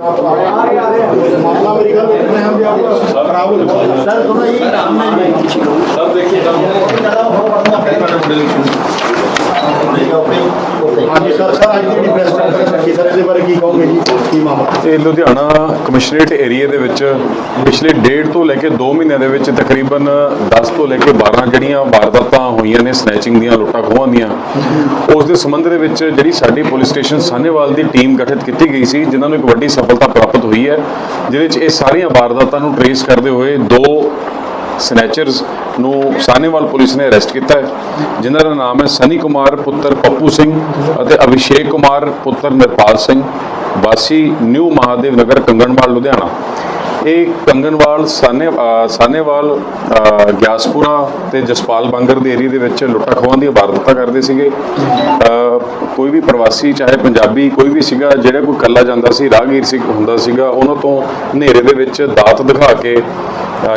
मामला मेरी गलत इतने हम भी आपको खराब हो जाए सर थोड़ा ये सर देखिए ਮਾਮਲਾ ਲੁਧਿਆਣਾ ਕਮਿਸ਼ਨਰੇਟ ਏਰੀਆ ਦੇ ਵਿੱਚ ਪਿਛਲੇ ਡੇਢ ਤੋਂ ਲੈ ਕੇ 2 ਮਹੀਨਿਆਂ ਦੇ ਵਿੱਚ ਤਕਰੀਬਨ 10 ਤੋਂ ਲੈ ਕੇ 12 ਜਿਹੜੀਆਂ ਵਾਰਦਾਤਾਂ ਹੋਈਆਂ ਨੇ ਸਨੈਚਿੰਗ ਦੀਆਂ, ਲੁੱਟਾਂ ਖੋਹਾਂ ਦੀਆਂ, ਉਸ ਦੇ ਸੰਬੰਧ ਦੇ ਵਿੱਚ ਜਿਹੜੀ ਸਾਡੀ ਪੁਲਿਸ ਸਟੇਸ਼ਨ ਸਾਨੇਵਾਲ ਦੀ ਟੀਮ ਗਠਿਤ ਕੀਤੀ ਗਈ ਸੀ, ਜਿਨ੍ਹਾਂ ਨੂੰ ਇੱਕ ਵੱਡੀ ਸਫਲਤਾ ਪ੍ਰਾਪਤ ਹੋਈ ਹੈ, ਜਿਹਦੇ ਵਿੱਚ ਇਹ ਸਾਰੀਆਂ ਵਾਰਦਾਤਾਂ ਨੂੰ ਟਰੇਸ ਕਰਦੇ ਹੋਏ ਦੋ ਸਨੈਚਰਸ ਨੂੰ ਸਾਨੇਵਾਲ ਪੁਲਿਸ ਨੇ ਅਰੈਸਟ ਕੀਤਾ ਹੈ, ਜਿਨ੍ਹਾਂ ਦਾ ਨਾਮ ਹੈ ਸਨੀ ਕੁਮਾਰ, ਪੁੱਤਰ ਪੱਪੂ ਸਿੰਘ ਅਤੇ ਅਭਿਸ਼ੇਕ ਕੁਮਾਰ, ਪੁੱਤਰ ਨਿਰਪਾਲ ਸਿੰਘ। ਵਾਸੀ ਨਿਊ ਮਹਾਦੇਵ ਨਗਰ, ਕੰਗਣਵਾਲ, ਲੁਧਿਆਣਾ। ਇਹ ਕੰਗਣਵਾਲ, ਸਾਨੇ ਸਾਨੇਵਾਲ ਗਿਆਸਪੁਰਾ ਤੇ ਜਸਪਾਲ ਬਾਂਗਰ ਦੇ ਏਰੀਆ ਦੇ ਵਿੱਚ ਲੁੱਟਾਂ ਖੋਹਾਂ ਦੀਆਂ ਵਾਰਦਾਤਾਂ ਕਰਦੇ ਸੀਗੇ। ਕੋਈ ਵੀ ਪ੍ਰਵਾਸੀ, ਚਾਹੇ ਪੰਜਾਬੀ, ਕੋਈ ਵੀ ਸੀਗਾ, ਜਿਹੜਾ ਕੋਈ ਕੱਲਾ ਜਾਂਦਾ ਸੀ, ਰਾਹਗੀਰ ਸੀ, ਹੁੰਦਾ ਸੀਗਾ, ਉਹਨਾਂ ਤੋਂ ਹਨੇਰੇ ਦੇ ਵਿੱਚ ਦਾਤ ਦਿਖਾ ਕੇ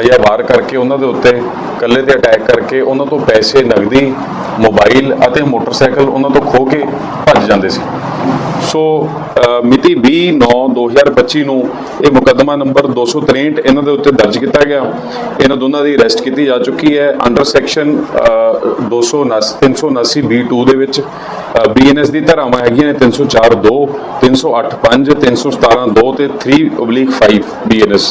ਜਾਂ ਵਾਰ ਕਰਕੇ ਉਹਨਾਂ ਦੇ ਉੱਤੇ ਕੱਲੇ ਤੇ ਅਟੈਕ ਕਰਕੇ ਉਹਨਾਂ ਤੋਂ ਪੈਸੇ, ਨਗਦੀ, ਮੋਬਾਈਲ ਅਤੇ ਮੋਟਰਸਾਈਕਲ ਉਹਨਾਂ ਤੋਂ ਖੋ ਕੇ ਭੱਜ ਜਾਂਦੇ ਸੀ। ਸੋ ਅ, ਮਿਤੀ 20/9/2025 ਨੂੰ ਇਹ ਮੁਕੱਦਮਾ ਨੰਬਰ 263 ਇਹਨਾਂ ਦੇ ਉੱਤੇ ਦਰਜ ਕੀਤਾ ਗਿਆ। ਇਹਨਾਂ ਦੋਨਾਂ ਦੀ ਅਰੈਸਟ ਕੀਤੀ ਜਾ ਚੁੱਕੀ ਹੈ ਅੰਡਰ ਸੈਕਸ਼ਨ 279 379 B2 ਦੇ ਵਿੱਚ। ਬੀਐਨਐਸ ਦੀ ਧਾਰਾਵਾਂ ਹੈਗੀਆਂ ਨੇ 304 2 308 5 317 2 ਤੇ 3/5 ਬੀਐਨਐਸ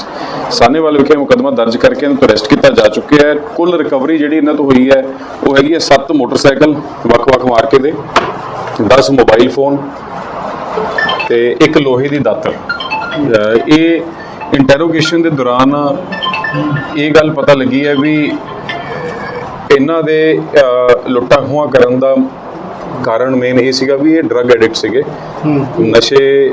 ਸਾਨੇਵਾਲ ਵਿਖੇ ਮੁਕੱਦਮਾ ਦਰਜ ਕਰਕੇ ਇਹਨਾਂ ਤੋਂ ਅਰੈਸਟ ਕੀਤਾ ਜਾ ਚੁੱਕਿਆ ਹੈ। ਕੁੱਲ ਰਿਕਵਰੀ ਜਿਹੜੀ ਇਹਨਾਂ ਤੋਂ ਹੋਈ ਹੈ ਉਹ ਹੈਗੀ ਹੈ 7 ਮੋਟਰਸਾਈਕਲ ਵੱਖ-ਵੱਖ ਮਾਰਕੇ ਦੇ। 10 ਮੋਬਾਈਲ ਫੋਨ ਤੇ ਇੱਕ ਲੋਹੇ ਦੀ ਦਾਤਰ। ਇਹ ਇੰਟਰੋਗੇਸ਼ਨ ਦੇ ਦੌਰਾਨ ਇਹ ਗੱਲ ਪਤਾ ਲੱਗੀ ਹੈ ਵੀ ਇਹਨਾਂ ਦੇ ਲੁੱਟਾਂ ਖੋਹਾਂ ਕਰਨ ਦਾ ਕਾਰਨ ਮੇਨ ਇਹ ਸੀਗਾ ਵੀ ਇਹ ਡਰੱਗ ਐਡਿਕਟ ਸੀਗੇ। ਨਸ਼ੇ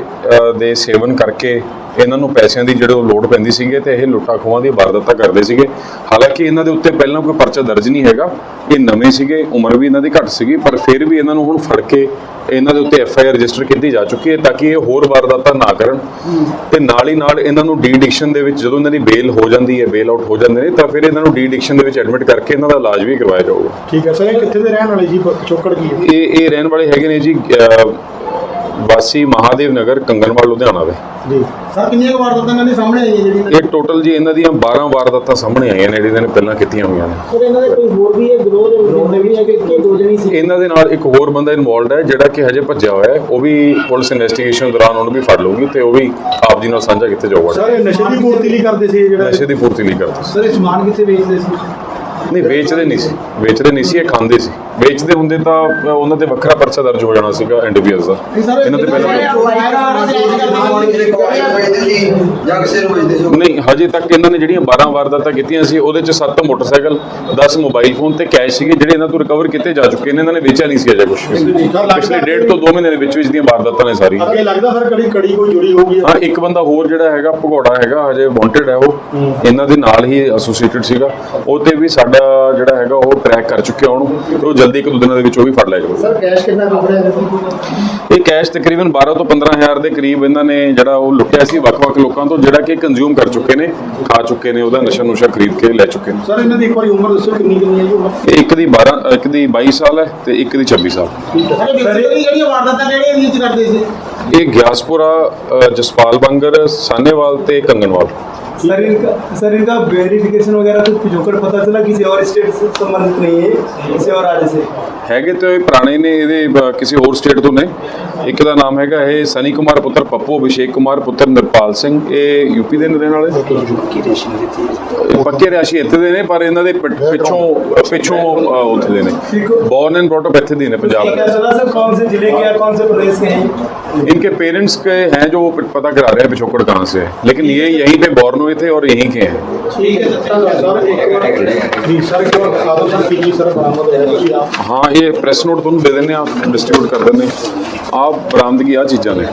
ਦੇ ਸੇਵਨ ਕਰਕੇ ਇਹਨਾਂ ਨੂੰ ਪੈਸਿਆਂ ਦੀ ਜਿਹੜੇ ਲੋੜ ਪੈਂਦੀ ਸੀਗੇ ਤੇ ਇਹ ਲੁੱਟਾਂ ਖੋਹਾਂ ਦੀ ਵਾਰਦਾਤਾਂ ਕਰਦੇ ਸੀਗੇ। ਹਾਲਾਂਕਿ ਇਹਨਾਂ ਦੇ ਉੱਤੇ ਪਹਿਲਾਂ ਕੋਈ ਪਰਚਾ ਦਰਜ ਨਹੀਂ ਹੈਗਾ। ਇਹ ਨਵੇਂ ਸੀਗੇ ਉਮਰ ਵੀ ਇਹਨਾਂ ਦੀ ਘੱਟ ਸੀਗੀ ਪਰ ਫਿਰ ਵੀ ਇਹਨਾਂ ਨੂੰ ਹੁਣ ਫੜ ਕੇ ਇਹਨਾਂ ਦੇ ਉੱਤੇ ਐਫ ਆਈ ਆਰ ਰਜਿਸਟਰ ਕੀਤੀ ਜਾ ਚੁੱਕੀ ਹੈ ਤਾਂ ਕਿ ਇਹ ਹੋਰ ਵਾਰਦਾਤਾਂ ਨਾ ਕਰਨ। ਤੇ ਨਾਲ ਹੀ ਨਾਲ ਇਹਨਾਂ ਨੂੰ ਡੀ ਐਡਿਕਸ਼ਨ ਦੇ ਵਿੱਚ ਜਦੋਂ ਇਹਨਾਂ ਦੀ ਬੇਲ ਹੋ ਜਾਂਦੀ ਹੈ ਬੇਲ ਆਊਟ ਹੋ ਜਾਂਦੇ ਨੇ ਤਾਂ ਫਿਰ ਇਹਨਾਂ ਨੂੰ ਡੀ ਐਡਿਕਸ਼ਨ ਦੇ ਵਿੱਚ ਐਡਮਿਟ ਕਰਕੇ ਇਹਨਾਂ ਦਾ ਇਲਾਜ ਵੀ ਕਰਵਾਇਆ ਜਾਊਗਾ। ਠੀਕ ਹੈ ਸਰ ਇਹ ਕਿੱਥੇ ਦੇ ਰਹਿਣ ਵਾਲੇ ਜੀ? ਚੋਕੜ ਕੀ ਇਹ ਇਹ ਰਹਿਣ ਵਾਲੇ ਹੈਗੇ ਨੇ ਜੀ ਵਾਸੀ ਮਹਾਦੇਵ ਨਗਰ ਕੰਗਨਵਾਲ ਲੁਧਿਆਣਾ ਦੇ ਜੀ। ਸਰ ਕਿੰਨੀਆਂ ਵਾਰਦਾਤਾਂ ਇਹਨਾਂ ਦੇ ਸਾਹਮਣੇ ਆਈਆਂ ਜਿਹੜੀਆਂ? ਇਹ ਟੋਟਲ ਜੀ ਇਹਨਾਂ ਦੀਆਂ 12 ਵਾਰਦਾਤਾਂ ਸਾਹਮਣੇ ਆਈਆਂ ਨੇ ਜਿਹੜੀਆਂ ਨੇ ਪਹਿਲਾਂ ਕੀਤੀਆਂ ਹੋਈਆਂ ਨੇ। ਸਰ ਇਹਨਾਂ ਦੇ ਕੋਈ ਹੋਰ ਵੀ ਹੈ ਗਰੋਹ ਦੇ ਦੇ ਵੀ ਹੈ ਕਿ ਕਿ ਦੋ ਜਣੀ ਸੀ? ਇਹਨਾਂ ਦੇ ਨਾਲ ਇੱਕ ਹੋਰ ਬੰਦਾ ਇਨਵੋਲਡ ਹੈ ਜਿਹੜਾ ਕਿ ਹਜੇ ਭੱਜਿਆ ਹੋਇਆ ਹੈ। ਉਹ ਵੀ ਪੁਲਿਸ ਇਨਵੈਸਟੀਗੇਸ਼ਨ ਦੌਰਾਨ ਉਹਨੂੰ ਵੀ ਫੜ ਲਊਗੀ ਤੇ ਉਹ ਵੀ ਆਪ ਜੀ ਨਾਲ ਸਾਂਝਾ ਕੀਤੇ ਜਾਊਗਾ। ਸਰ ਇਹ ਨਸ਼ੇ ਦੀ ਪੂਰਤੀ ਲਈ ਕਰਦੇ ਸੀ ਇਹ ਜਿਹੜਾ ਨਸ਼ੇ ਦੀ ਪੂਰਤੀ ਨਹੀਂ ਕਰਦੇ ਸਰ ਇਹ ਸਮਾਨ ਕਿੱਥੇ ਵੇਚਦੇ ਸੀ? ਨਹੀਂ ਵੇਚਦੇ ਨਹੀਂ ਸੀ। ਵੇਚਦੇ ਨਹੀਂ ਸੀ ਇਹ ਖਾਂਦੇ ਸੀ। ਵੇਚਦੇ ਹੁੰਦੇ ਤਾਂ ਉਹਨਾਂ ਤੇ ਵੱਖਰਾ ਪਰਚਾ ਦਰਜ ਹੋ ਜਾਣਾ ਸੀਗਾ ਐਨਡੀਪੀਐਸ ਦਾ ਇਹਨਾਂ ਤੇ ਪਹਿਲਾਂ ਨਹੀਂ ਹਜੇ ਤੱਕ ਇਹਨਾਂ ਨੇ ਜਿਹੜੀਆਂ 12 ਵਾਰਦਾਤਾਂ ਕੀਤੀਆਂ ਸੀ ਉਹਦੇ ਚ 7 ਮੋਟਰਸਾਈਕਲ 10 ਮੋਬਾਈਲ ਫੋਨ ਤੇ ਕੈਸ਼ ਸੀਗੇ ਜਿਹੜੇ ਇਹਨਾਂ ਤੋਂ ਰਿਕਵਰ ਕੀਤੇ ਜਾ ਚੁੱਕੇ ਨੇ ਇਹਨਾਂ ਨੇ ਵੇਚਿਆ ਨਹੀਂ ਸੀ ਅਜੇ ਕੁਝ ਪਿਛਲੇ ਡੇਢ ਤੋਂ 2 ਮਹੀਨੇ ਦੇ ਵਿੱਚ ਵਿੱਚ ਦੀਆਂ ਵਾਰਦਾਤਾਂ ਨੇ ਸਾਰੀਆਂ ਅੱਗੇ ਲੱਗਦਾ ਸਰ ਕੜੀ ਕੜੀ ਕੋਈ ਜੁੜੀ ਹੋਊਗੀ ਹਾਂ ਇੱਕ ਬੰਦਾ ਹੋਰ ਜਿਹੜਾ ਹੈਗਾ ਭਗੌੜਾ ਹੈਗਾ ਹਜੇ ਵਾਂਟਡ ਹੈ ਉਹ ਇਹਨਾਂ ਦੇ ਨਾਲ ਹੀ ਐਸੋਸੀਏਟਡ ਸੀਗਾ ਉਹ ਤੇ ਵੀ ਸਾਡਾ ਜਿਹੜਾ ਹੈਗਾ ਉਹ ਟਰੈਕ ਕਰ ਚੁੱਕਿਆ ਉਹਨੂੰ ਉਹ ਜਲਦੀ ਇੱਕ ਦੋ ਦਿਨਾਂ ਦੇ ਵਿੱਚ ਉਹ ਵੀ ਫੜ ਲਿਆ ਜਾਊਗਾ। ਸਰ ਕੈਸ਼ ਕਿੰਨਾ ਕਪੜਿਆ ਇਹ ਕੈਸ਼ ਤਕਰੀਬਨ 12 ਤੋਂ 15000 ਦੇ ਕਰੀਬ ਇਹਨਾਂ ਨੇ ਜਿਹੜਾ ਉਹ ਲੁੱਟਿਆ ਸੀ ਵੱਖ-ਵੱਖ ਲੋਕਾਂ ਤੋਂ ਜਿਹੜਾ ਕਿ ਕੰਜ਼ਿਊਮ ਕਰ ਚੁੱਕੇ ਨੇ ਖਾ ਚੁੱਕੇ ਨੇ ਉਹਦਾ ਨਸ਼ਾ ਨੁਸ਼ਾ ਖਰੀਦ ਕੇ ਲੈ ਚੁੱਕੇ ਨੇ। ਸਰ ਇਹਨਾਂ ਦੀ ਇੱਕ ਵਾਰੀ ਉਮਰ ਦੱਸੋ ਕਿੰਨੀ ਕਿੰਨੀ ਹੈ ਜੀ ਉਮਰ? ਇਹ ਇੱਕ ਦੀ 12 ਇੱਕ ਦੀ 22 ਸਾਲ ਹੈ ਤੇ ਇੱਕ ਦੀ 26 ਸਾਲ। ਸਰ ਜਿਹੜੀਆਂ ਵਾਰਦਾਤਾਂ ਕਿਹੜੀਆਂ ਏਰੀਆ ਚ ਕਰਦੇ ਸੀ। ਇਹ ਗਿਆਸਪੁਰਾ ਜਸਪਾਲ ਬੰਗਰ ਸਾਨੇਵਾਲ ਤੇ ਕੰਗਨਵਾਲ सर इनका सर इनका वेरिफिकेशन वगैरह कुछ पिछोकर पता चला किसी और स्टेट से संबंधित नहीं है किसी और राज्य से ਹੈਗੇ ਤੇ ਇਹ ਪੁਰਾਣੇ ਨੇ ਇਹਦੇ ਅ, ਕਿਸੇ ਹੋਰ ਸਟੇਟ ਤੋਂ ਨੇ ਇੱਕ ਦਾ ਨਾਮ ਹੈਗਾ ਇਹ ਸਨੀ ਕੁਮਾਰ ਪੁੱਤਰ ਪੱਪੂ ਅਭਿਸ਼ੇਕ ਕੁਮਾਰ ਪੁੱਤਰ ਨਿਰਪਾਲ ਸਿੰਘ ਇਹ ਯੂਪੀ ਦੇ ਨੇ ਰਹਿਣ ਵਾਲੇ ਇਹ ਪੱਕੇ ਰਿਆਸ਼ੀ ਇੱਥੇ ਦੇ ਨੇ ਪਰ ਇਹਨਾਂ ਦੇ ਪਿ- ਪਿੱਛੋਂ ਪਿੱਛੋਂ ਅ, ਉੱਥੇ ਦੇ ਨੇ ਬੌਰਨ ਐਂਡ ਬ੍ਰੌਟ ਅਪ ਇੱਥੇ ਦੇ ਨੇ ਪੰਜਾਬ पता ਦੇ चला सर कौन से जिले के या कौन से प्रदेश के हैं इनके पेरेंट्स के हैं जो वो पता करा रहे हैं पिछोकड़ कहाँ से है लेकिन ये यहीं पे बॉर्न हुए थे और यहीं के हैं। हाँ ये प्रेस नोट तुम दे देने आप डिस्ट्रीब्यूट कर देने आप बरामदगी आ चीज़ा ने